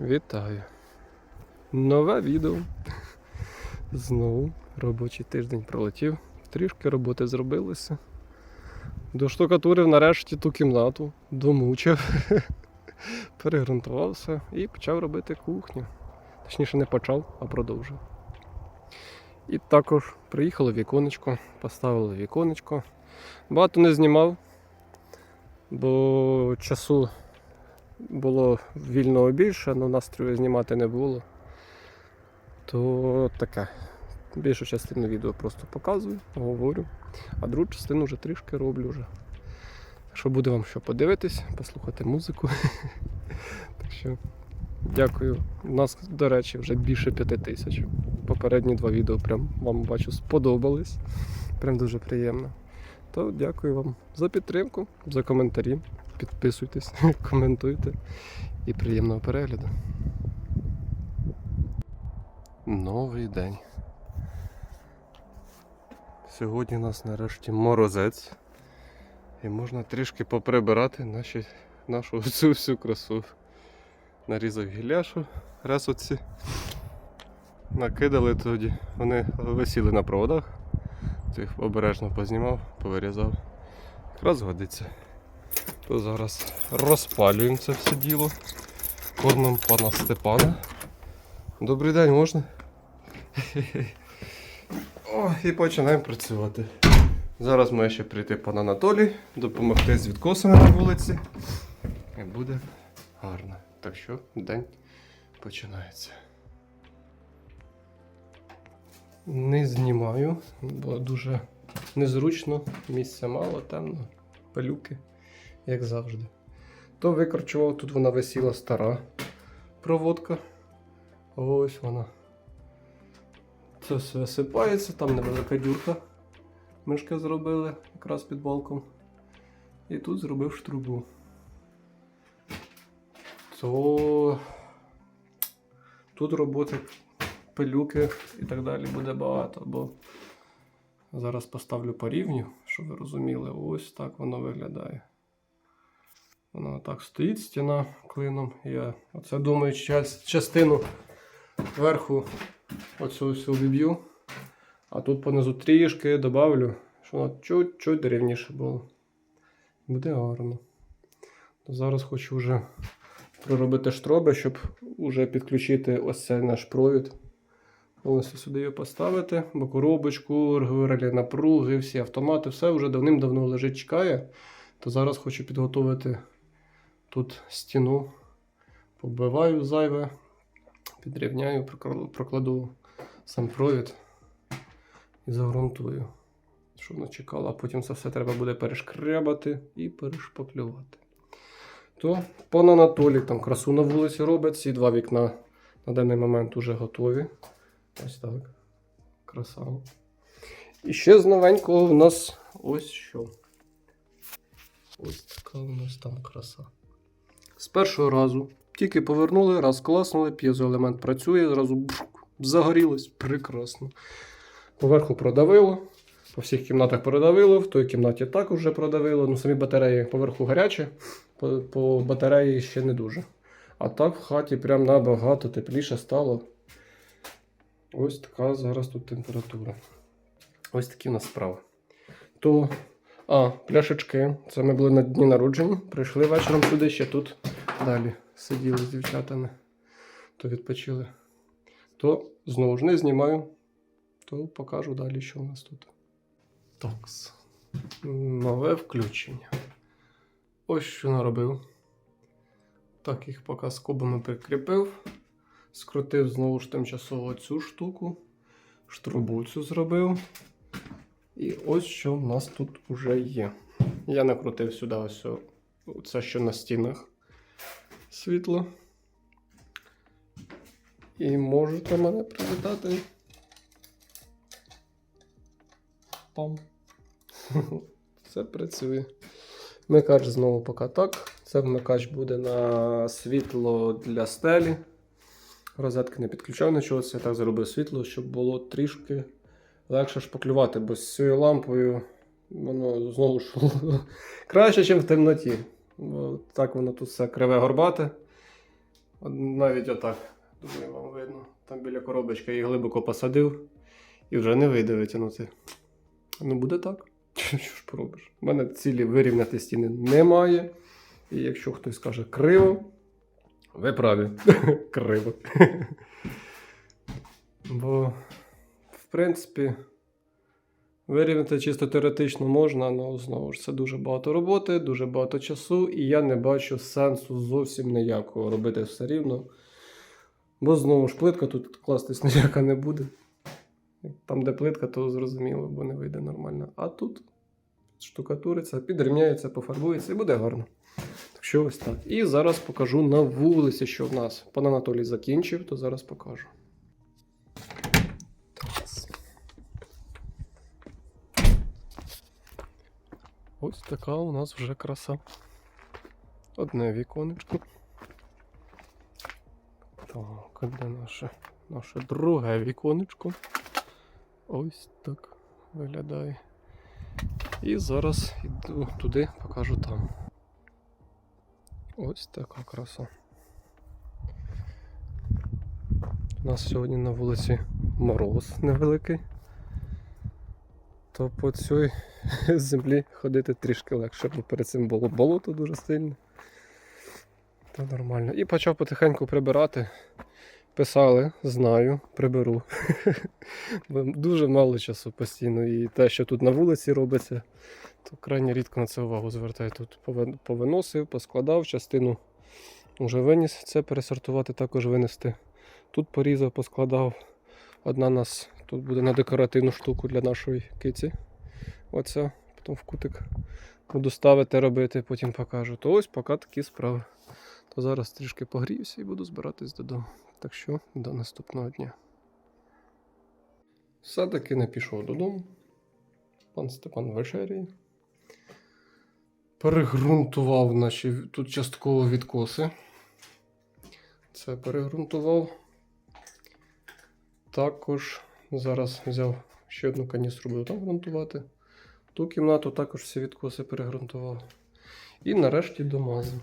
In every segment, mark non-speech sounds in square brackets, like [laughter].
Вітаю. Нове відео. Знову робочий тиждень пролетів. Трішки роботи зробилося. Доштукатурив нарешті ту кімнату, домучив, [laughs] перегрунтувався і почав робити кухню. Точніше, не почав, а продовжив. І також приїхало віконечко, поставили віконечко. Багато не знімав, бо часу було вільного більше, але настрою знімати не було. То таке. Більшу частину відео просто показую, говорю, а другу частину вже трішки роблю вже. Так що буде вам що подивитись, послухати музику. [laughs] Так що дякую. У нас, до речі, вже більше п'яти тисяч. Попередні два відео прям вам бачу сподобались. Прям дуже приємно. То дякую вам за підтримку, за коментарі. Підписуйтесь, [laughs] коментуйте і приємного перегляду. Новий день. Сьогодні у нас нарешті морозець. І можна трішки поприбирати наші, нашу [laughs] цю всю красу. Нарізав гілляшу, раз оці. Накидали тоді. Вони висіли на проводах. То їх обережно познімав, повирізав. Якраз годиться. То зараз розпалюємо це все діло. Кормимо пана Степана. Добрий день, можна? О, і починаємо працювати. Зараз має ще прийти пан Анатолій, допомогти з відкосами на вулиці. І буде гарно. Так що день починається. Не знімаю, бо дуже незручно, місця мало, темно, пилюки, як завжди. То викорчував, тут вона висіла стара проводка. Ось вона. Це все висипається, там невелика дюрка. Мишки зробили якраз під балком. І тут зробив штрубу. То тут роботи, пилюки і так далі буде багато, бо зараз поставлю по рівню, щоб ви розуміли, ось так воно виглядає. Вона так стоїть, стіна клином. Я оце думаю, частину Вверху оцю всю виб'ю, а тут понизу трішки добавлю, щоб воно чуть-чуть рівніше було. Буде гарно. Зараз хочу вже проробити штроби, щоб вже підключити ось цей наш провід. Ось сюди його поставити, бо коробочку, регулярні напруги, всі автомати, все вже давним-давно лежить, чекає. То зараз хочу підготувати тут стіну, побиваю зайве, підрівняю, прокладу сам провід і загрунтую. Щоб воно чекало, а потім це все треба буде перешкрябати і перешпаклювати. То пан Анатолій там красу на вулиці робить. Ці два вікна на даний момент вже готові. Ось так. Краса. І ще з новенького в нас ось що. Ось така у нас там краса. З першого разу тільки повернули, раз класнули, п'єзоелемент працює, зразу бжук, загорілось. Прекрасно. Поверху продавило, по всіх кімнатах продавило, в той кімнаті також вже продавило. Ну, самі батареї поверху гарячі, по, по батареї ще не дуже. А так в хаті прям набагато тепліше стало. Ось така зараз тут температура. Ось такі в нас справи. То, а, пляшечки. Це ми були на дні народження. Прийшли вечором сюди, ще тут далі сиділи з дівчатами, то відпочили. То знову ж не знімаю, то покажу далі, що у нас тут. Такс. Нове включення. Ось що наробив. Так, їх поки скобами прикріпив. Скрутив знову ж тимчасово цю штуку. Штрубу цю зробив. І ось що в нас тут вже є. Я накрутив сюди ось це, що на стінах світло. І можете мене привітати. Пам. Це [laughs] працює. Вмикач знову поки так. Це вмикач буде на світло для стелі. Розетки не підключав нічого, я так зробив світло, щоб було трішки легше шпаклювати, бо з цією лампою воно знову ж [laughs] краще, ніж в темноті. Бо так воно тут все криве горбате. Навіть отак, думаю, вам видно. Там біля коробочки я її глибоко посадив і вже не вийде витягнути. Ну буде так. [laughs] Що ж поробиш? У мене цілі вирівняти стіни немає. І якщо хтось каже криво, ви праві. [laughs] криво. [laughs] Бо, в принципі, вирівняти чисто теоретично можна, але знову ж це дуже багато роботи, дуже багато часу, і я не бачу сенсу зовсім ніякого робити все рівно. Бо знову ж плитка тут кластись ніяка не буде. Там, де плитка, то зрозуміло, бо не вийде нормально. А тут штукатуриться, підрівняється, пофарбується і буде гарно. Так що ось так. І зараз покажу на вулиці, що в нас. Пан Анатолій закінчив, то зараз покажу. Ось така у нас вже краса. Одне віконечко. Так, де наше, наше друге віконечко? Ось так виглядає. І зараз йду туди, покажу там. Ось така краса. У нас сьогодні на вулиці мороз невеликий. То по цій [laughs] землі ходити трішки легше, бо перед цим було болото дуже сильне. То нормально. І почав потихеньку прибирати. Писали, знаю, приберу. Дуже мало часу постійно. І те, що тут на вулиці робиться, то крайне рідко на це увагу звертаю. Тут повиносив, поскладав, частину вже виніс. Це пересортувати, також винести. Тут порізав, поскладав. Одна нас тут буде на декоративну штуку для нашої киці. Оця, потім в кутик буду ставити, робити, потім покажу. То ось поки такі справи. То зараз трішки погріюся і буду збиратись додому. Так що до наступного дня. Все-таки не пішов додому. Пан Степан вечеряє. Перегрунтував наші тут частково відкоси. Це перегрунтував. Також зараз взяв ще одну каністру, буду там грунтувати. Ту кімнату також всі відкоси перегрунтував. І нарешті домазав.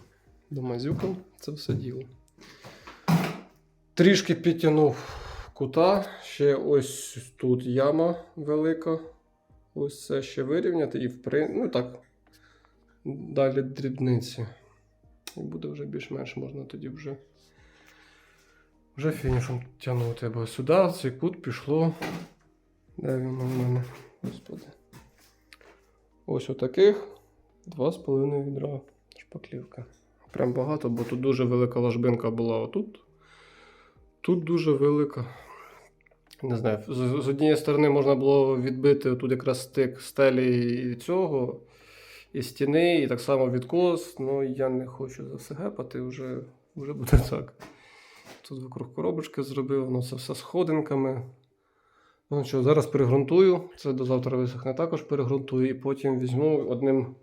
Домазюкав це все діло. Трішки підтягнув кута. Ще ось тут яма велика. Ось це ще вирівняти і впри... ну так. Далі дрібниці. І буде вже більш-менш можна тоді вже. Вже фінішом тягнути, бо сюди цей кут пішло. Де воно в мене? Господи. Ось отаких 2,5 відра шпаклівка. Прям багато, бо тут дуже велика ложбинка була отут. Тут дуже велика. Не знаю, з, з однієї сторони можна було відбити тут якраз стик стелі і цього, і стіни, і так само відкос. Ну я не хочу за все гепати, вже, вже буде [laughs] так. Тут вокруг коробочки зробив, воно це все сходинками. Ну що, зараз перегрунтую. Це до завтра висохне також перегрунтую і потім візьму одним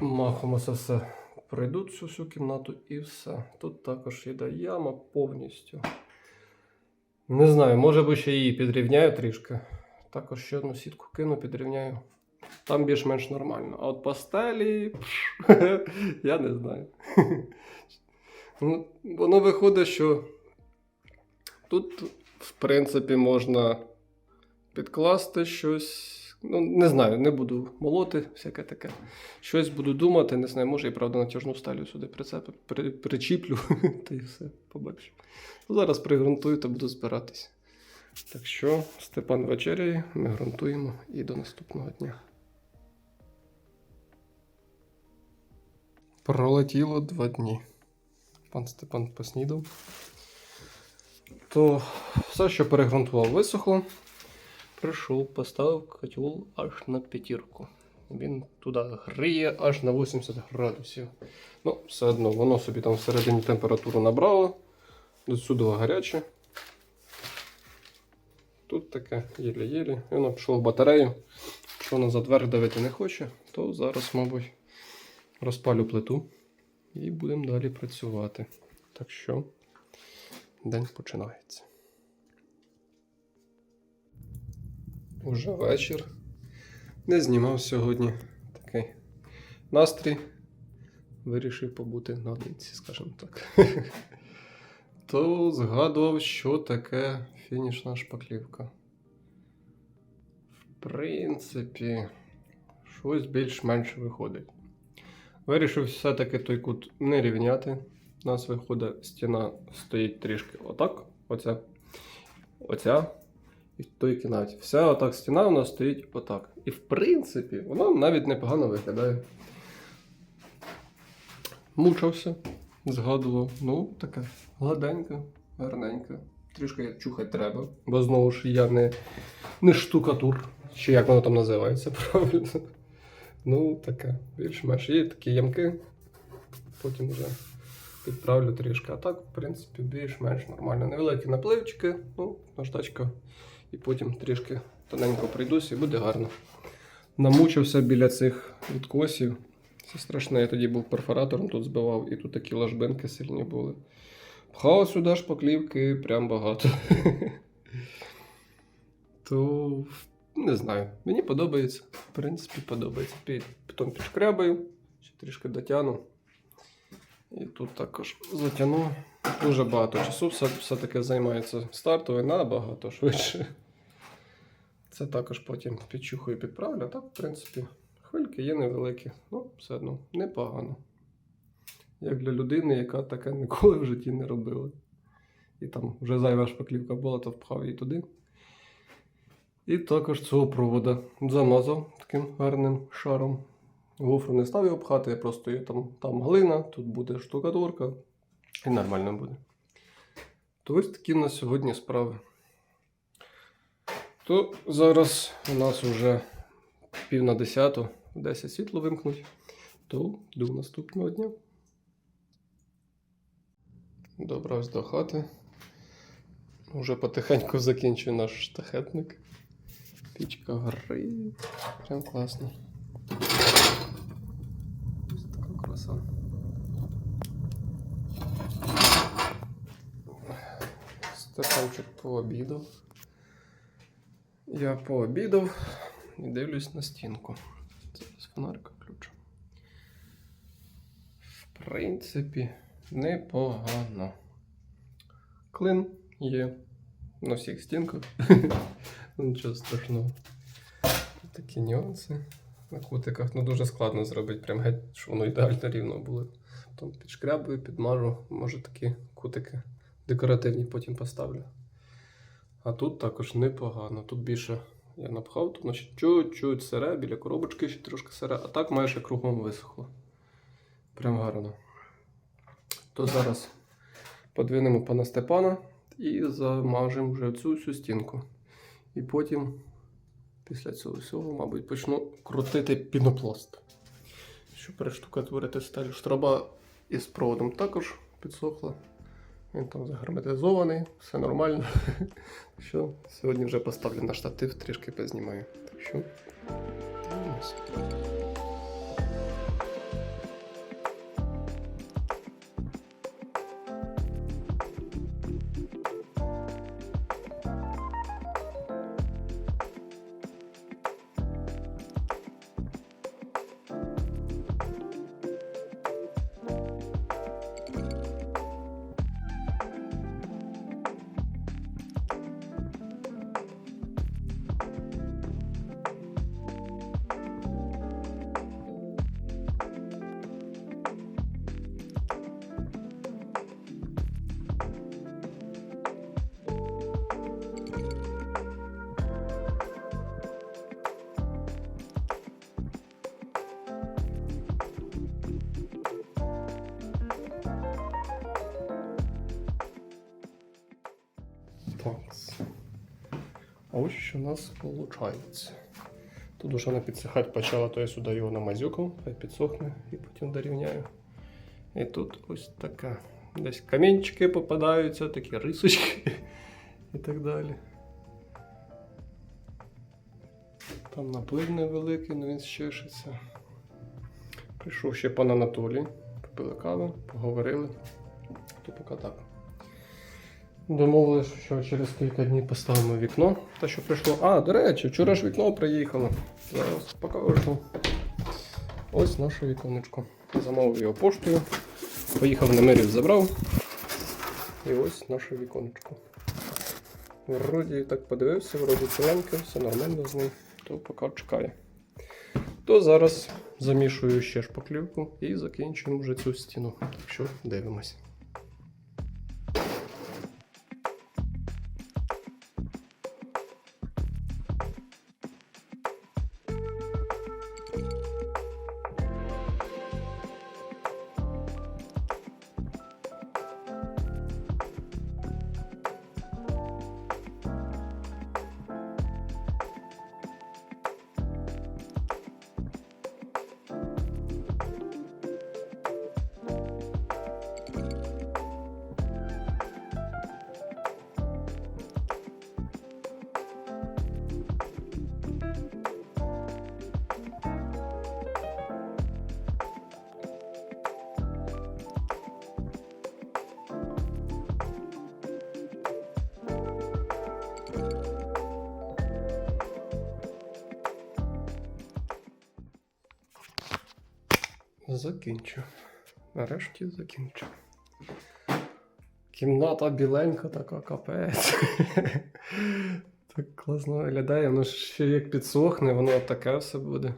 махом оце все пройду цю всю кімнату і все. Тут також йде яма повністю. Не знаю, може би ще її підрівняю трішки. Також ще одну сітку кину, підрівняю. Там більш-менш нормально. А от пастелі. [laughs] Я не знаю. [laughs] Ну, Воно виходить, що тут, в принципі, можна підкласти щось. Ну, не знаю, не буду молоти, всяке таке. Щось буду думати, не знаю, може і правда натяжну сталю сюди прицепи, при, причіплю, [laughs] та й все, побачу. Зараз пригрунтую та буду збиратись. Так що, Степан вечеряє, ми грунтуємо і до наступного дня. Пролетіло два дні. Пан Степан поснідав. То все, що перегрунтував, висохло. Прийшов, поставив котел аж на п'ятірку. Він туди гріє аж на 80 градусів. Ну, все одно, воно собі там всередині температуру набрало. До сюди гаряче. Тут таке єлі-єлі. І Воно пішло в батарею. Якщо назад вверх давити не хоче, то зараз, мабуть, розпалю плиту і будемо далі працювати. Так що, день починається. Уже вечір. Не знімав сьогодні такий настрій. Вирішив побути наодинці, скажімо так. [laughs] То згадував, що таке фінішна шпаклівка. В принципі, щось більш-менш виходить. Вирішив все-таки той кут не рівняти. У нас виходить, стіна стоїть трішки отак. Оця. Оця. І в той кімнаті. Вся отак стіна у нас стоїть отак. І в принципі, вона навіть непогано виглядає. Мучився, згадував. Ну, таке гладеньке, гарненьке. Трішки чухати треба, бо знову ж я не, не штукатур, чи як воно там називається [laughs] правильно. Ну, таке, більш-менш є такі ямки, потім вже підправлю трішки. А так, в принципі, більш-менш нормально. Невеликі напливчики, ну, наждачка, і потім трішки тоненько прийдусь і буде гарно. Намучився біля цих відкосів. Це страшне, я тоді був перфоратором, тут збивав, і тут такі ложбинки сильні були. Пхав сюди шпаклівки прям багато. [laughs] То не знаю. Мені подобається. В принципі, подобається. Потім підшкрябаю, ще трішки дотягну. І тут також затягну. Дуже багато часу все, все-таки займається стартовий набагато швидше. Це також потім підчухаю підправлю. Так, в принципі, хвильки є невеликі. Ну, все одно непогано. Як для людини, яка таке ніколи в житті не робила. І там вже зайва шпаклівка була, то впхав її туди. І також цього провода замазав таким гарним шаром. Гофру не став його пхати, я просто там, там глина, тут буде штукатурка. І нормально буде. То ось такі в нас сьогодні справи. То зараз у нас вже пів на десяту, в 10 світло вимкнуть. То до наступного дня. Добрався до хати. Уже потихеньку закінчую наш штахетник. Пічка горить. Прям класно. Ось така краса. Стефанчик пообідав. Я пообідав і дивлюсь на стінку. Зараз фонарика включу. В принципі, непогано. Клин є на всіх стінках. [laughs] Ну, Нічого страшного. Такі нюанси. На кутиках ну, дуже складно зробити, прям геть, щоб воно ідеально рівно було. Потім підшкрябую, підмажу, може такі кутики декоративні потім поставлю. А тут також непогано. Тут більше я напхав, тут значить, чуть-чуть сире, біля коробочки ще трошки сире, а так майже кругом висохло. Прям гарно. То зараз подвинемо пана Степана і замажемо вже цю всю стінку. І потім, після цього всього, мабуть, почну крутити пінопласт. Щоб перештукатурити стелю. Штраба із проводом також підсохла. Він там загерметизований, все нормально. [laughs] Що сьогодні вже поставлю на штатив, трішки познімаю. Так що А ось що у нас виходить. Тут уже вона підсихати почала, то я сюди його намазюкав, хай підсохне і потім дорівняю. І тут ось така. Десь камінчики попадаються, такі рисочки [laughs] і так далі. Там наплив невеликий, але він щешиться. Прийшов ще пан Анатолій, попили каву, поговорили. То поки так. Домовилися, що через кілька днів поставимо вікно. Те, що прийшло. А, до речі, вчора ж вікно приїхало. Зараз покажу. Ось наше віконечко. Замовив його поштою. Поїхав на мирів, забрав. І ось наше віконечко. Вроді так подивився, вроді ціленьке, все нормально з ним, то поки чекає. То зараз замішую ще шпаклівку і закінчуємо вже цю стіну. Так що дивимось. Закінчу. Нарешті закінчу. Кімната біленька така капець. [laughs] так класно виглядає, воно ще як підсохне, воно таке все буде.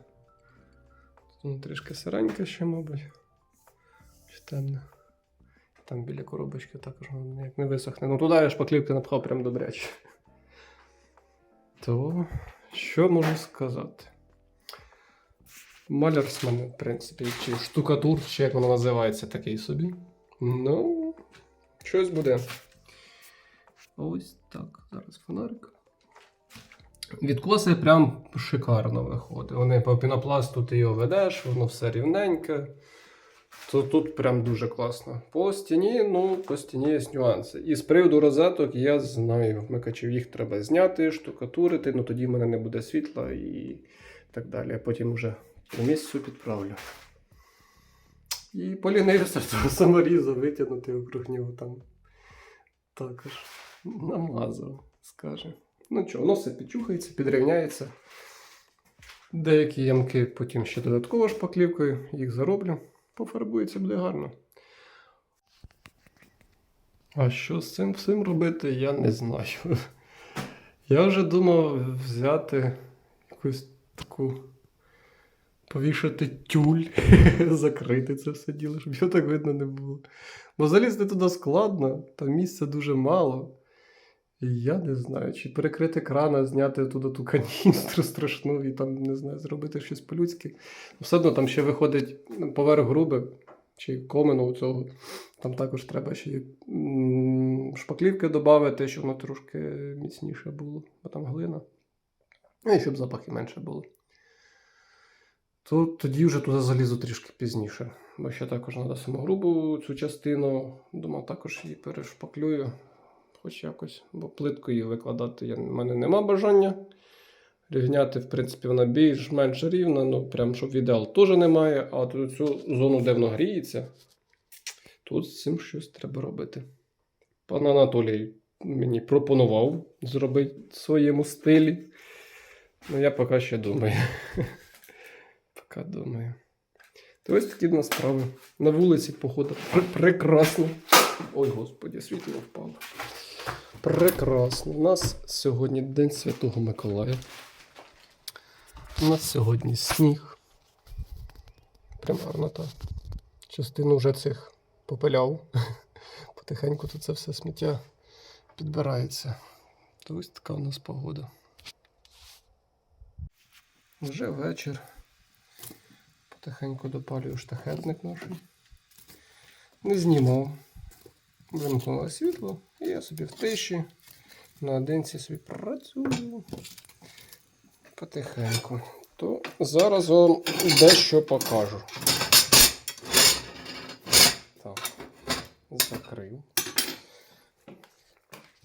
Тут трішки сиреньке ще, мабуть. Чи темне. Там біля коробочки також воно як не висохне. Ну туди я шпаклівки напхав прям добряче. То що можу сказати? Малярсман, в принципі, чи штукатур, чи як воно називається, такий собі. Ну, щось буде. Ось так. Зараз фонарик. Відкоси прям шикарно виходить. Вони по пінопласту ти його ведеш, воно все рівненьке. То тут прям дуже класно. По стіні, ну, по стіні є нюанси. І з приводу розеток я знаю. Вмикачів їх треба зняти, штукатурити, ну тоді в мене не буде світла і так далі. Потім вже по місцю підправлю. І полінився [laughs] того саморізу витягнути округ нього там. Також намазав, скаже. Ну чого, воно все підчухається, підрівняється. Деякі ямки потім ще додатково шпаклівкою, їх зароблю. Пофарбується буде гарно. А що з цим всім робити, я не знаю. [laughs] Я вже думав взяти якусь таку повішати тюль, [laughs] закрити це все діло, щоб його так видно не було. Бо залізти туди складно, там місця дуже мало. І я не знаю, чи перекрити крана, зняти туди ту каністру страшну і там, не знаю, зробити щось по-людськи. Все одно там ще виходить поверх груби чи комену у цього. Там також треба ще шпаклівки додати, щоб воно трошки міцніше було, бо там глина. Ну і щоб запахи менше було. То тоді вже туди залізу трішки пізніше. Бо ще також треба саму грубу цю частину. Думав, також її перешпаклюю. Хоч якось, бо плиткою викладати я, в мене нема бажання. Рівняти, в принципі, вона більш-менш рівна, ну прям щоб ідеал теж немає. А тут цю зону, де воно гріється, тут з цим щось треба робити. Пан Анатолій мені пропонував зробити в своєму стилі. Ну, я поки ще думаю. [laughs] Поки думаю. То ось такі в нас справи. На вулиці, походу, пр- прекрасно. Ой, господі, світло впало. Прекрасно. У нас сьогодні День Святого Миколая. У нас сьогодні сніг. Прям гарно так. Частину вже цих попиляв. [laughs] Потихеньку тут це все сміття підбирається. То ось така у нас погода. Вже вечір. Потихеньку допалюю штахетник наш. Не знімав. Вимкнуло світло, і я собі в тиші наодинці собі працюю потихеньку. То зараз вам дещо покажу. Так, закрив.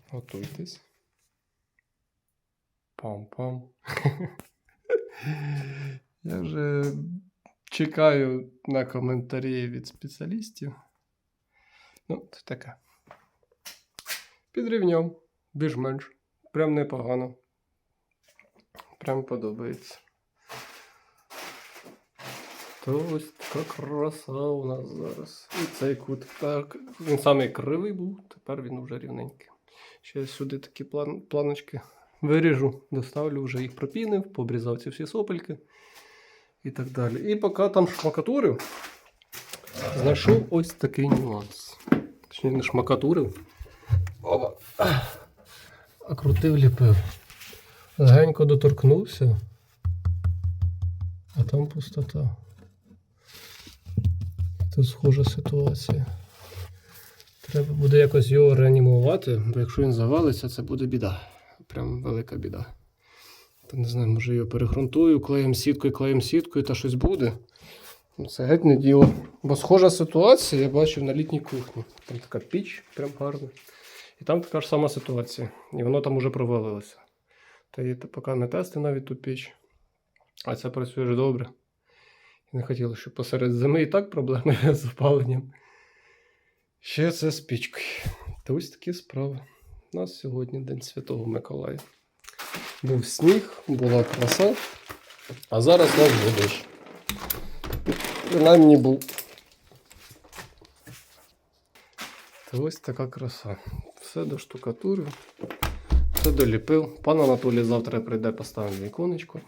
Готуйтесь. Пам-пам. [laughs] Я вже чекаю на коментарі від спеціалістів. Ну, це таке. Підрівняв. Більш-менш. Прям непогано. Прям подобається. То ось така краса у нас зараз. І цей кут. Так, він самий кривий був, тепер він вже рівненький. Ще сюди такі план, планочки виріжу, доставлю, вже їх пропінив, пообрізав ці всі сопельки і так далі. І поки там шмакатурив, знайшов ось такий нюанс. Точніше, не шмакатурив. А крутив ліпив. Легенько доторкнувся, а там пустота. Тут схожа ситуація. Треба буде якось його реанімувати, бо якщо він завалиться, це буде біда. Прям велика біда. Не знаю, може його перегрунтую, клеєм сіткою, клеєм сіткою, та щось буде. Це геть не діло. Бо схожа ситуація я бачив на літній кухні. Там така піч, прям гарна. І там така ж сама ситуація. І воно там уже провалилося. Та і поки не тести навіть ту піч. А це працює ж добре. І не хотілося, щоб посеред зими і так проблеми [laughs] з опаленням. Ще це з пічкою. Та ось такі справи. У нас сьогодні День Святого Миколая. Був сніг, була краса, а зараз у нас буде. Принаймні був. Та ось така краса. Все до штукатурів, все доліпив. Пан Анатолій завтра прийде, поставить віконечко.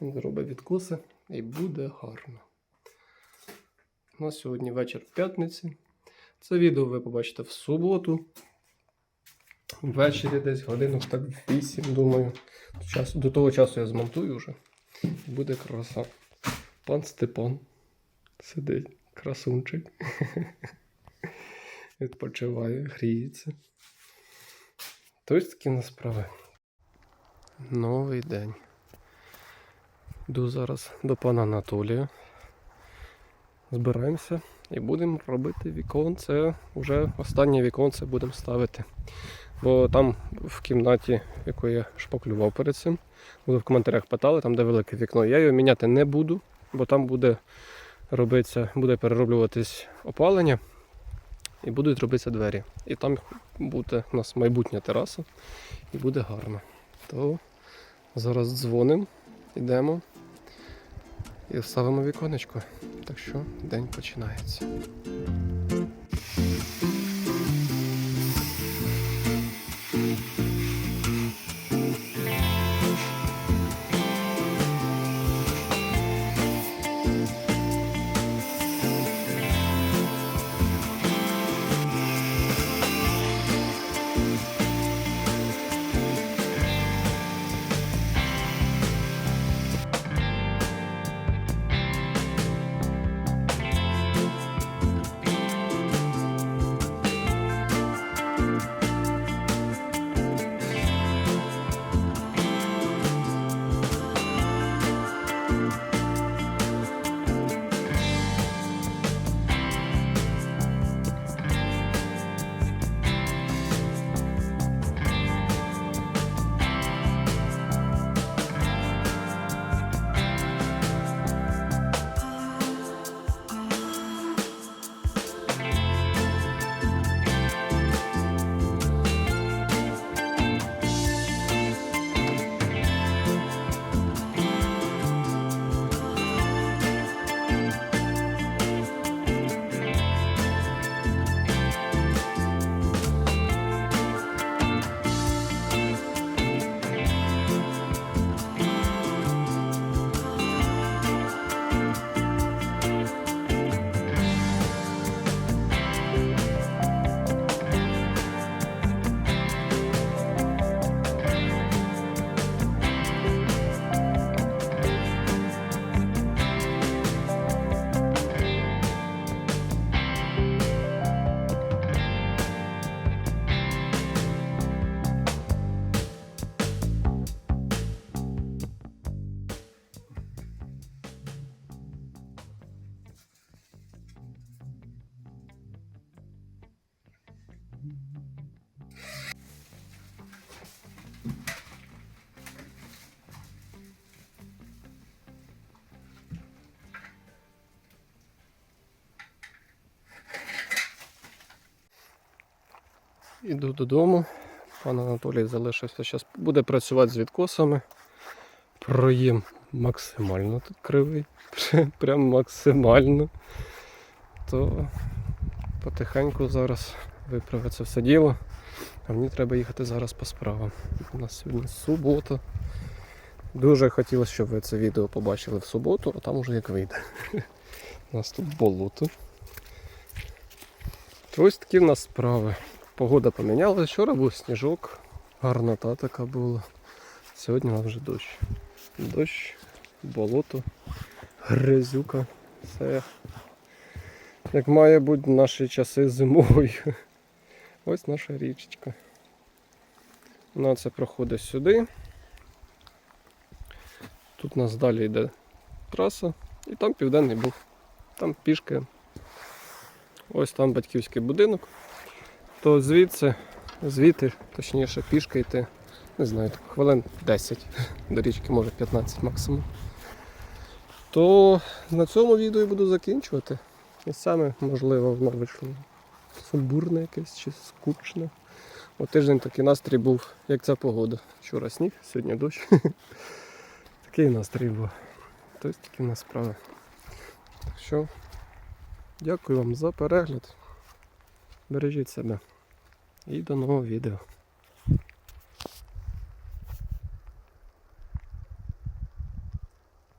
Зробить відкоси і буде гарно. У нас сьогодні вечір п'ятниці. Це відео ви побачите в суботу. Ввечері десь годинок так 8, думаю. До, того часу я змонтую вже. Буде краса. Пан Степан сидить, красунчик. [laughs] Відпочиває, гріється. То ось такі нас. Новий день. Йду зараз до пана Анатолія. Збираємося і будемо робити віконце. Вже останнє віконце будемо ставити. Бо там в кімнаті, яку я шпаклював перед цим, ви в коментарях питали, там де велике вікно. Я його міняти не буду, бо там буде робитися, буде перероблюватись опалення і будуть робитися двері. І там буде у нас майбутня тераса і буде гарно. То зараз дзвонимо, йдемо і вставимо віконечко. Так що день починається. Іду додому, Пан Анатолій залишився. Зараз буде працювати з відкосами. Проїм максимально тут кривий. [laughs] Прям максимально. То потихеньку зараз виправиться все діло. А мені треба їхати зараз по справам. У нас сьогодні субота. Дуже хотілося, щоб ви це відео побачили в суботу, а там уже як вийде. [laughs] У нас тут болото. Ось такі в нас справи. Погода помінялася. Вчора був сніжок, гарнота така була. Сьогодні у нас вже дощ. Дощ, болото, грязюка. Все як має бути в наші часи зимовою. Ось наша річечка. Вона це проходить сюди. Тут у нас далі йде траса, і там південний був. Там пішки. Ось там батьківський будинок. То звідси, звідти, точніше, пішки йти, не знаю, хвилин 10 [laughs] до річки, може 15 максимум. То на цьому відео і буду закінчувати. І саме, можливо, воно вийшло сумбурне якесь чи скучне. О тиждень такий настрій був, як ця погода. Вчора сніг, сьогодні дощ. [laughs] Такий настрій був. Тобто такі в нас справи. Так що, дякую вам за перегляд. Бережіть себе. І до нового відео.